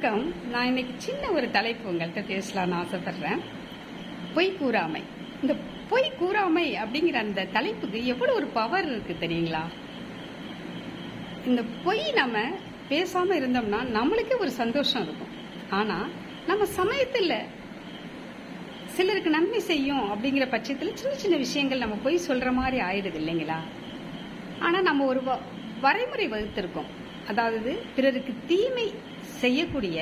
வணக்கம். நான் இன்னைக்கு சின்ன ஒரு தலைப்பு உங்கள்கிட்ட பேசலாம்னு ஆசைப்படுறேன். பொய் கூறாமை. இந்த பொய் கூறாமை அப்படிங்கிற அந்த தலைப்புக்கு எவ்வளோ ஒரு பவர் இருக்கு தெரியுங்களா? இந்த பொய் நம்ம பேசாம இருந்தோம்னா நம்மளுக்கே ஒரு சந்தோஷம் இருக்கும். ஆனா நம்ம சமயத்தில் சிலருக்கு நன்மை செய்யும் அப்படிங்கிற பட்சத்தில் சின்ன சின்ன விஷயங்கள் நம்ம பொய் சொல்ற மாதிரி ஆயிடுது இல்லைங்களா? ஆனா நம்ம ஒரு வ- வரைமுறை வகுத்திருக்கோம். அதாவது பிறருக்கு தீமை செய்யக்கூடிய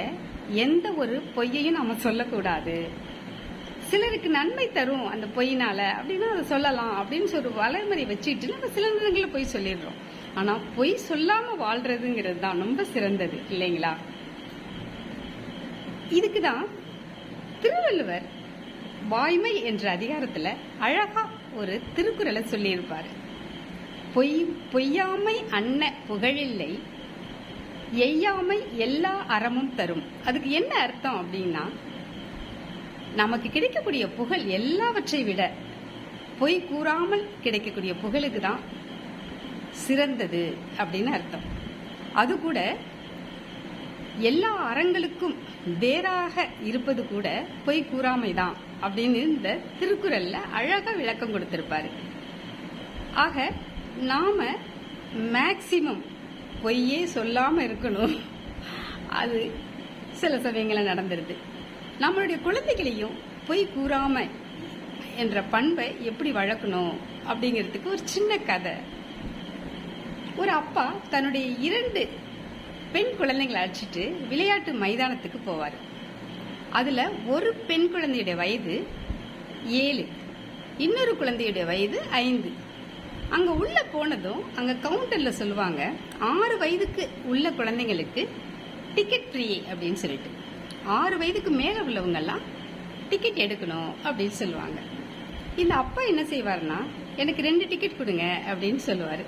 எந்த ஒரு பொய்யையும் நம்ம சொல்லக்கூடாது. சிலருக்கு நன்மை தரும் அந்த பொய்னால அப்படின்னா அதை சொல்லலாம் அப்படின்னு சொல்லி ஒரு வச்சுட்டு நம்ம சில நேரங்களில் பொய் சொல்லிடுறோம். ஆனா பொய் சொல்லாம வாழ்றதுங்கிறது தான் ரொம்ப சிறந்தது இல்லைங்களா? இதுக்கு தான் திருவள்ளுவர் வாய்மை என்ற அதிகாரத்துல அழகா ஒரு திருக்குறளை சொல்லியிருப்பாரு. பொய் பொய்யாமை அன்ன புகழில்லை எய்யாமை எல்லா அறமும் தரும். அதுக்கு என்ன அர்த்தம் அப்படின்னா நமக்கு கிடைக்கக்கூடிய புகழ் எல்லாவற்றை விட பொய் கூறாமல் கிடைக்கக்கூடிய புகழுக்கு தான் சிறந்தது அப்படின்னு அர்த்தம். அது கூட எல்லா அறங்களுக்கும் வேறாக இருப்பது கூட பொய் கூறாமை தான் அப்படின்னு இந்த திருக்குறள்ல அழகா விளக்கம் கொடுத்திருப்பாரு. ஆக நாம மேக்சிமம் பொய்யே சொல்லாமல் இருக்கணும். அது சில சமயங்களில் நடந்துருது. நம்மளுடைய குழந்தைகளையும் பொய் கூறாமல் என்ற பண்பை எப்படி வளர்க்கணும் அப்படிங்கிறதுக்கு ஒரு சின்ன கதை. ஒரு அப்பா தன்னுடைய இரண்டு பெண் குழந்தைங்களை அழைச்சிட்டு விளையாட்டு மைதானத்துக்கு போவார். அதில் ஒரு பெண் குழந்தையுடைய வயது ஏழு இன்னொரு குழந்தையுடைய வயது ஐந்து. அங்கே உள்ளே போனதும் அங்கே கவுண்டரில் சொல்லுவாங்க ஆறு வயதுக்கு உள்ள குழந்தைங்களுக்கு டிக்கெட் ஃப்ரீ அப்படின்னு சொல்லிட்டு. ஆறு வயதுக்கு மேலே உள்ளவங்கெல்லாம் டிக்கெட் எடுக்கணும் அப்படின்னு சொல்லுவாங்க. இந்த அப்பா என்ன செய்வாருன்னா எனக்கு ரெண்டு டிக்கெட் கொடுங்க அப்படின்னு சொல்லுவார்.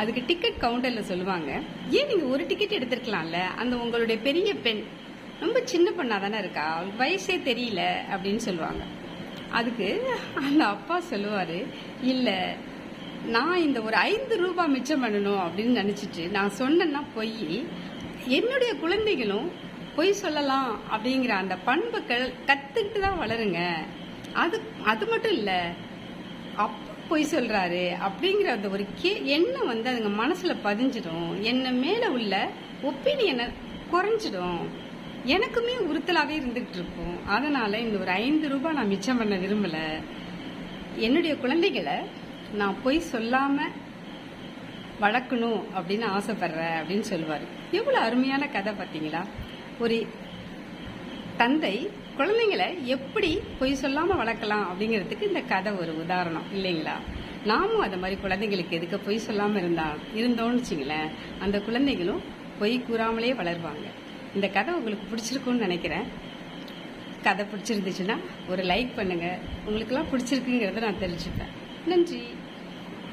அதுக்கு டிக்கெட் கவுண்டரில் சொல்லுவாங்க ஏன் நீங்கள் ஒரு டிக்கெட் எடுத்துருக்கலாம்ல? அந்த உங்களுடைய பெரிய பெண் ரொம்ப சின்ன பொண்ணாக தானே இருக்கா? அவளுக்கு வயசே தெரியல அப்படின்னு சொல்லுவாங்க. அதுக்கு அந்த அப்பா சொல்லுவார் இல்லை நான் இந்த ஒரு ஐந்து ரூபா மிச்சம் பண்ணணும் அப்படின்னு நினச்சிட்டு நான் சொன்னேன்னா பொய். என்னுடைய குழந்தைகளும் பொய் சொல்லலாம் அப்படிங்கிற அந்த பண்பை கற்றுக்கிட்டு தான் வளருங்க. அது அது மட்டும் இல்லை அப்போ பொய் சொல்கிறாரு அப்படிங்கிற அந்த ஒரு கே எண்ணம் வந்து அதுங்க மனசில் பதிஞ்சிடும். என்ன மேலே உள்ள ஒப்பீனியனை குறைஞ்சிடும். எனக்குமே உறுத்தலாகவே இருந்துகிட்டு இருக்கும். அதனால் இந்த ஒரு ஐந்து ரூபாய் நான் மிச்சம் பண்ண விரும்பலை. என்னுடைய குழந்தைகளை நான் பொய் சொல்லாம வளர்க்கணும் அப்படின்னு ஆசைப்படுறேன் அப்படின்னு சொல்லுவார். எவ்வளோ அருமையான கதை பார்த்தீங்களா? ஒரு தந்தை குழந்தைங்களை எப்படி பொய் சொல்லாமல் வளர்க்கலாம் அப்படிங்கிறதுக்கு இந்த கதை ஒரு உதாரணம் இல்லைங்களா? நாமும் அதை மாதிரி குழந்தைங்களுக்கு எதுக்கு பொய் சொல்லாமல் இருந்தா இருந்தோம்னு வச்சிங்களேன் அந்த குழந்தைகளும் பொய் கூறாமலே வளருவாங்க. இந்த கதை உங்களுக்கு பிடிச்சிருக்குன்னு நினைக்கிறேன். கதை பிடிச்சிருந்துச்சுன்னா ஒரு லைக் பண்ணுங்கள் உங்களுக்கெல்லாம் பிடிச்சிருக்குங்கிறத நான் தெரிஞ்சுப்பேன். நன்றி.